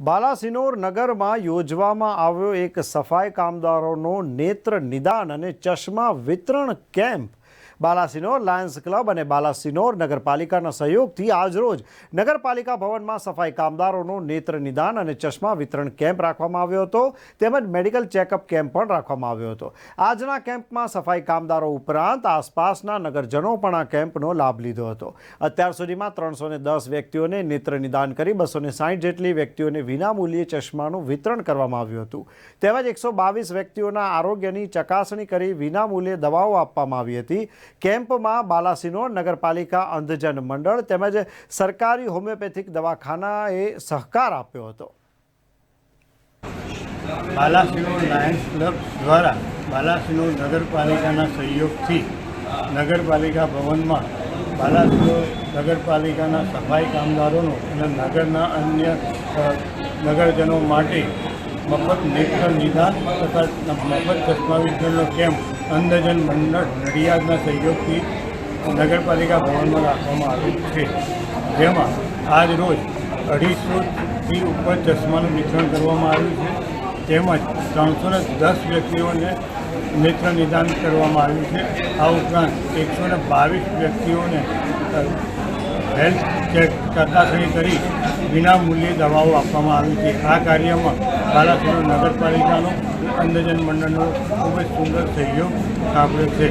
બાલાસિનોર નગરમાં યોજવામાં આવ્યો એક સફાઈ કામદારોનો નેત્ર નિદાન અને ચશ્મા વિતરણ કેમ્પ. બાલાસિનોર લાયન્સ ક્લબ અને બાલાસિનોર નગરપાલિકાના સહયોગથી આજરોજ નગરપાલિકા ભવનમાં સફાઈ કામદારોનું નેત્ર નિદાન અને ચશ્મા વિતરણ કેમ્પ રાખવામાં આવ્યો હતો. તેમજ મેડિકલ ચેકઅપ કેમ્પ પણ રાખવામાં આવ્યો હતો. આજના કેમ્પમાં સફાઈ કામદારો ઉપરાંત આસપાસના નગરજનો પણ આ કેમ્પનો લાભ લીધો હતો. અત્યાર સુધીમાં ત્રણસો દસ વ્યક્તિઓને નેત્ર નિદાન કરી બસો સાઠ જેટલી વ્યક્તિઓને વિનામૂલ્યે ચશ્માનું વિતરણ કરવામાં આવ્યું હતું. તેમજ એકસો બાવીસ વ્યક્તિઓના આરોગ્યની ચકાસણી કરી વિનામૂલ્યે દવાઓ આપવામાં આવી હતી. કેમ્પમાં બાલાસિનો નગરપાલિકા અંધજન મંડળ તેમજ સરકારી હોમિયોપેથિક દવાખાનાએ સહકાર આપ્યો હતો. બાલાસિનો લાયન્સ ક્લબ દ્વારા બાલાસિનો નગરપાલિકાના સહયોગથી નગરપાલિકા ભવનમાં બાલાસિનો નગરપાલિકાના સફાઈ કામદારોનો અને નગરના અન્ય નગરજનો માટે મફત નેત્ર નિદાન તથા મફત ચશ્મા વિતરણનો કેમ્પ અંધજન મંડળ નડિયાદના સહયોગથી નગરપાલિકા ભવનમાં રાખવામાં આવ્યું છે. જેમાં આજ રોજ અઢીસોથી ઉપર ચશ્માનું વિતરણ કરવામાં આવ્યું છે. તેમજ ત્રણસો ને દસ વ્યક્તિઓને નેત્ર નિદાન કરવામાં આવ્યું છે. આ ઉપરાંત એકસો ને બાવીસ વ્યક્તિઓને હેલ્થ ચેક ચકાસણી કરી વિનામૂલ્યે દવાઓ આપવામાં આવી છે. આ કાર્યમાં બાલાસિનોર નગરપાલિકાનો અંધજન મંડળનો ખૂબ જ સુંદર સહયોગ આપ્યો છે.